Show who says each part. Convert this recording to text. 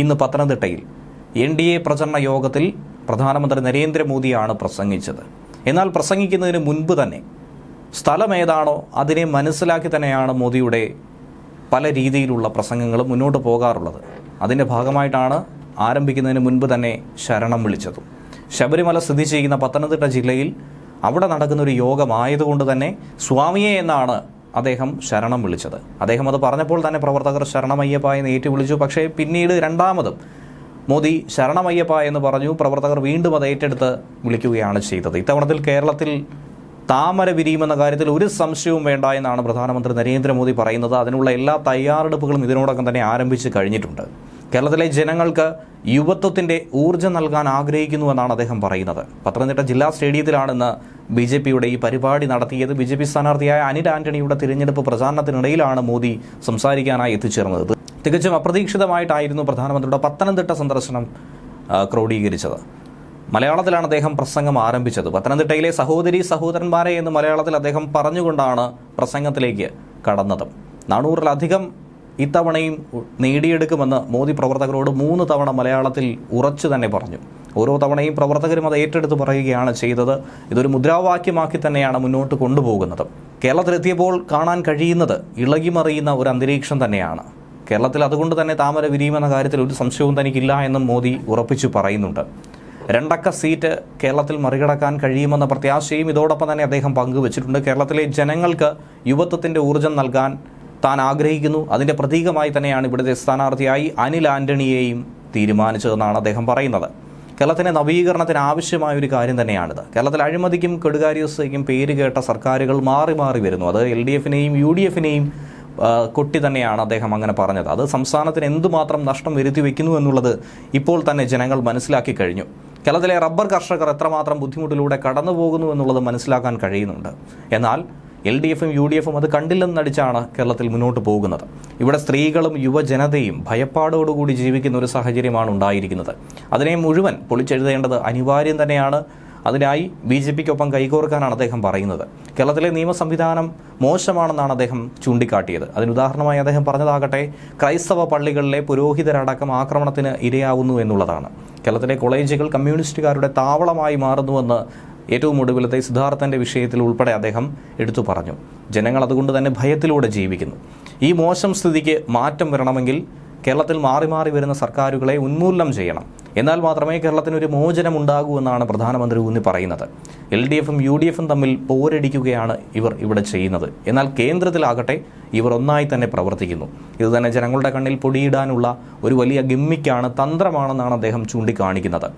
Speaker 1: ഇന്ന് പത്തനംതിട്ടയിൽ N D A പ്രചരണ യോഗത്തിൽ പ്രധാനമന്ത്രി നരേന്ദ്രമോദിയാണ് പ്രസംഗിച്ചത്. എന്നാൽ പ്രസംഗിക്കുന്നതിന് മുൻപ് തന്നെ സ്ഥലം ഏതാണോ അതിനെ മനസ്സിലാക്കി തന്നെയാണ് മോദിയുടെ പല രീതിയിലുള്ള പ്രസംഗങ്ങൾ മുന്നോട്ട് പോകാറുള്ളത്. അതിന്റെ ഭാഗമായിട്ടാണ് ആരംഭിക്കുന്നതിന് മുൻപ് തന്നെ ശരണം വിളിച്ചതും. ശബരിമല സ്ഥിതി ചെയ്യുന്ന പത്തനംതിട്ട ജില്ലയിൽ അവിടെ നടക്കുന്ന ഒരു യോഗമായതുകൊണ്ട് തന്നെ സ്വാമിയെ എന്നാണ് അദ്ദേഹം ശരണം വിളിച്ചത്. അദ്ദേഹം അത് പറഞ്ഞപ്പോൾ തന്നെ പ്രവർത്തകർ ശരണമയ്യപ്പ എന്ന് ഏറ്റുവിളിച്ചു പക്ഷേ പിന്നീട് രണ്ടാമതും മോദി ശരണമയ്യപ്പ എന്ന് പറഞ്ഞു. പ്രവർത്തകർ വീണ്ടും അത് ഏറ്റെടുത്ത് വിളിക്കുകയാണ് ചെയ്തത്. ഇത്തവണത്തിൽ കേരളത്തിൽ താമര വിരിയുമെന്ന കാര്യത്തിൽ ഒരു സംശയവും വേണ്ട എന്നാണ് പ്രധാനമന്ത്രി നരേന്ദ്രമോദി പറയുന്നത്. അതിനുള്ള എല്ലാ തയ്യാറെടുപ്പുകളും ഇതിനോടൊപ്പം തന്നെ ആരംഭിച്ച് കഴിഞ്ഞിട്ടുണ്ട്. കേരളത്തിലെ ജനങ്ങൾക്ക് യുവത്വത്തിന്റെ ഊർജം നൽകാൻ ആഗ്രഹിക്കുന്നുവെന്നാണ് അദ്ദേഹം പറയുന്നത്. പത്തനംതിട്ട ജില്ലാ സ്റ്റേഡിയത്തിലാണ് ഇന്ന് ബി ജെ പിയുടെ ഈ പരിപാടി നടത്തിയത് ബി ജെ പി സ്ഥാനാർത്ഥിയായ അനിൽ ആന്റണിയുടെ തിരഞ്ഞെടുപ്പ് പ്രചാരണത്തിനിടയിലാണ് മോദി സംസാരിക്കാനായി എത്തിച്ചേർന്നത്. തികച്ചും അപ്രതീക്ഷിതമായിട്ടായിരുന്നു പ്രധാനമന്ത്രിയുടെ പത്തനംതിട്ട സന്ദർശനം ക്രോഡീകരിച്ചത്. മലയാളത്തിലാണ് അദ്ദേഹം പ്രസംഗം ആരംഭിച്ചത്. പത്തനംതിട്ടയിലെ സഹോദരി സഹോദരന്മാരെ എന്ന് മലയാളത്തിൽ അദ്ദേഹം പറഞ്ഞുകൊണ്ടാണ് പ്രസംഗത്തിലേക്ക് കടന്നത്. നാനൂറിലധികം ഇത്തവണയും നേടിയെടുക്കുമെന്ന് മോദി പ്രവർത്തകരോട് മൂന്ന് തവണ മലയാളത്തിൽ ഉറച്ചു തന്നെ പറഞ്ഞു. ഓരോ തവണയും പ്രവർത്തകരും അത് ഏറ്റെടുത്ത് പറയുകയാണ് ചെയ്തത്. ഇതൊരു മുദ്രാവാക്യമാക്കി തന്നെയാണ് മുന്നോട്ട് കൊണ്ടുപോകുന്നത്. കേരളത്തിലെത്തിയപ്പോൾ കാണാൻ കഴിയുന്നത് ഇളകിമറിയുന്ന ഒരു അന്തരീക്ഷം തന്നെയാണ്. കേരളത്തിൽ അതുകൊണ്ട് തന്നെ താമര വിരിയുമെന്ന കാര്യത്തിൽ ഒരു സംശയവും തനിക്കില്ല എന്നും മോദി ഉറപ്പിച്ചു പറയുന്നുണ്ട്. രണ്ടക്ക സീറ്റ് കേരളത്തിൽ മറികടക്കാൻ കഴിയുമെന്ന പ്രത്യാശയും ഇതോടൊപ്പം തന്നെ അദ്ദേഹം പങ്കുവച്ചിട്ടുണ്ട്. കേരളത്തിലെ ജനങ്ങൾക്ക് യുവത്വത്തിന്റെ ഊർജം നൽകാൻ താൻ ആഗ്രഹിക്കുന്നു. അതിന്റെ പ്രതീകമായി തന്നെയാണ് ഇവിടുത്തെ സ്ഥാനാർത്ഥിയായി അനിൽ ആന്റണിയെയും തീരുമാനിച്ചതെന്നാണ് അദ്ദേഹം പറയുന്നത്. കേരളത്തിന്റെ നവീകരണത്തിന് ആവശ്യമായ ഒരു കാര്യം തന്നെയാണിത്. കേരളത്തിൽ അഴിമതിക്കും കെടുകാര്യസ്ഥയ്ക്കും പേര് കേട്ട സർക്കാരുകൾ മാറി മാറി വരുന്നു. അത് എൽ ഡി എഫിനെയും യു ഡി എഫിനെയും കൊട്ടി തന്നെയാണ് അദ്ദേഹം അങ്ങനെ പറഞ്ഞത്. അത് സംസ്ഥാനത്തിന് എന്തുമാത്രം നഷ്ടം വരുത്തി വെക്കുന്നു എന്നുള്ളത് ഇപ്പോൾ തന്നെ ജനങ്ങൾ മനസ്സിലാക്കി കഴിഞ്ഞു. കേരളത്തിലെ റബ്ബർ കർഷകർ എത്രമാത്രം ബുദ്ധിമുട്ടിലൂടെ കടന്നു പോകുന്നു എന്നുള്ളത് മനസ്സിലാക്കാൻ കഴിയുന്നുണ്ട്. എന്നാൽ എൽ ഡി എഫും യു ഡി എഫും അത് കണ്ടില്ലെന്നടിച്ചാണ് കേരളത്തിൽ മുന്നോട്ട് പോകുന്നത്. ഇവിടെ സ്ത്രീകളും യുവജനതയും ഭയപ്പാടോടുകൂടി ജീവിക്കുന്ന ഒരു സാഹചര്യമാണ് ഉണ്ടായിരിക്കുന്നത്. അതിനെ മുഴുവൻ പൊളിച്ചെഴുതേണ്ടത് അനിവാര്യം തന്നെയാണ്. അതിനായി ബി ജെ പിക്കൊപ്പം കൈകോർക്കാനാണ് അദ്ദേഹം പറയുന്നത്. കേരളത്തിലെ നിയമ സംവിധാനം മോശമാണെന്നാണ് അദ്ദേഹം ചൂണ്ടിക്കാട്ടിയത്. അതിന് ഉദാഹരണമായി അദ്ദേഹം പറഞ്ഞതാകട്ടെ ക്രൈസ്തവ പള്ളികളിലെ പുരോഹിതരടക്കം ആക്രമണത്തിന് ഇരയാവുന്നു എന്നുള്ളതാണ്. കേരളത്തിലെ കോളേജുകൾ കമ്മ്യൂണിസ്റ്റുകാരുടെ താവളമായി മാറുന്നുവെന്ന് ഏറ്റവും ഒടുവിലത്തെ സിദ്ധാർത്ഥന്റെ വിഷയത്തിൽ ഉൾപ്പെടെ അദ്ദേഹം എടുത്തു പറഞ്ഞു. ജനങ്ങൾ അതുകൊണ്ട് തന്നെ ഭയത്തിലൂടെ ജീവിക്കുന്നു. ഈ മോശം സ്ഥിതിക്ക് മാറ്റം വരണമെങ്കിൽ കേരളത്തിൽ മാറി മാറി വരുന്ന സർക്കാരുകളെ ഉന്മൂലനം ചെയ്യണം. എന്നാൽ മാത്രമേ കേരളത്തിന് ഒരു മോചനം ഉണ്ടാകൂ എന്നാണ് പ്രധാനമന്ത്രി ഊന്നി പറയുന്നത്. എൽ ഡി എഫും യു ഡി എഫും തമ്മിൽ പോരടിക്കുകയാണ് ഇവർ ഇവിടെ ചെയ്യുന്നത്. എന്നാൽ കേന്ദ്രത്തിലാകട്ടെ ഇവർ ഒന്നായി തന്നെ പ്രവർത്തിക്കുന്നു. ഇത് തന്നെ ജനങ്ങളുടെ കണ്ണിൽ പൊടിയിടാനുള്ള ഒരു വലിയ ഗിമ്മിക്കാണ് തന്ത്രമാണെന്നാണ് അദ്ദേഹം ചൂണ്ടിക്കാണിക്കുന്നത്.